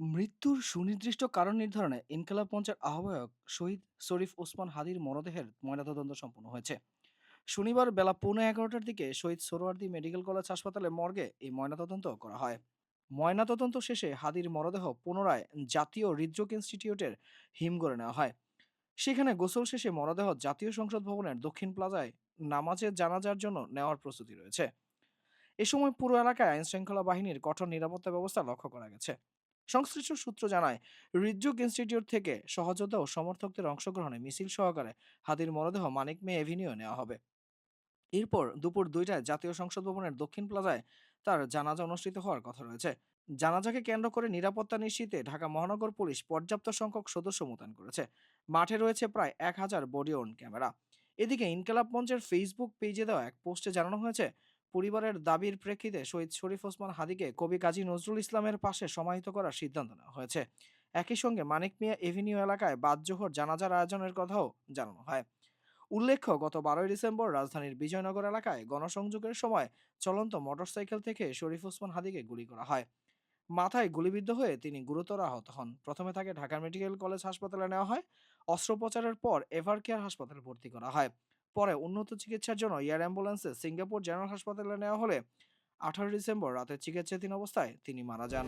মৃত্যুর সুনির্দিষ্ট কারণ নির্ধারণে ইনকিলাব মঞ্চের আহ্বায়ক শহীদ শরীফ ওসমান হাদির মরদেহের ময়নাতদন্ত সম্পন্ন হয়েছে। শনিবার বেলা পৌনে এগারোটার দিকে শহীদ সোহরাওয়ার্দী মেডিকেল কলেজ হাসপাতালে মর্গে এই ময়নাতদন্ত করা হয়। ময়নাতদন্ত শেষে হাদির মরদেহ পুনরায় জাতীয় হৃদরোগ ইনস্টিটিউটের হিমঘরে নেওয়া হয়। সেখানে গোসল শেষে মরদেহ জাতীয় সংসদ ভবনের দক্ষিণ প্লাজায় নামাজের জানাজার জন্য নেওয়ার প্রস্তুতি রয়েছে। এ সময় পুরো এলাকায় আইনশৃঙ্খলা বাহিনীর কঠোর নিরাপত্তা ব্যবস্থা লক্ষ্য করা গেছে। সংশ্লিষ্ট সূত্র জানায় হৃদরোগ ইনস্টিটিউট থেকে সহযোদ্ধা ও সমর্থকদের অংশগ্রহণে মিছিল সহকারে হাদির মরদেহ মানিক মে এভিনিউ নেওয়া হবে। এরপর দুপুর দুইটায় জাতীয় সংসদ ভবনের দক্ষিণ প্লাজায় তার জানাজা অনুষ্ঠিত হওয়ার কথা রয়েছে। জানাজাকে কেন্দ্র করে নিরাপত্তা নিশ্চিতে ঢাকা মহানগর পুলিশ পর্যাপ্ত সংখ্যক সদস্য মোতায়েন করেছে। মাঠে রয়েছে প্রায় এক হাজার বডি ওন ক্যামেরা। এদিকে ইনকালাব মঞ্চের ফেসবুক পেজে দেওয়া এক পোস্টে জানানো হয়েছে পরিবারের দাবির প্রেক্ষিতে শহীদ শরীফ ওসমান হাদিকে কবি কাজী নজরুল ইসলামের পাশে সমাহিত করার সিদ্ধান্ত নেওয়া হয়েছে। একই সঙ্গে মানিক মিয়া এভিনিউ এলাকায় বাদজোহর জানাজার আয়োজনের কথাও জানানো হয়। উল্লেখ্য, গত বারোই ডিসেম্বর রাজধানীর বিজয়নগর এলাকায় গণসংযোগের সময় চলন্ত মোটরসাইকেল থেকে শরীফ ওসমান হাদিকে গুলি করা হয়। মাথায় গুলিবিদ্ধ হয়ে তিনি গুরুতর আহত হন। প্রথমে তাকে ঢাকা মেডিকেল কলেজ হাসপাতালে নেওয়া হয়। অস্ত্রোপচারের পর এভার কেয়ার হাসপাতালে ভর্তি করা হয়। পরে উন্নত চিকিৎসার জন্য এয়ার অ্যাম্বুলেন্সে সিঙ্গাপুর জেনারেল হাসপাতালে নেওয়া হলে আঠারো ডিসেম্বর রাতে চিকিৎসাধীন অবস্থায় তিনি মারা যান।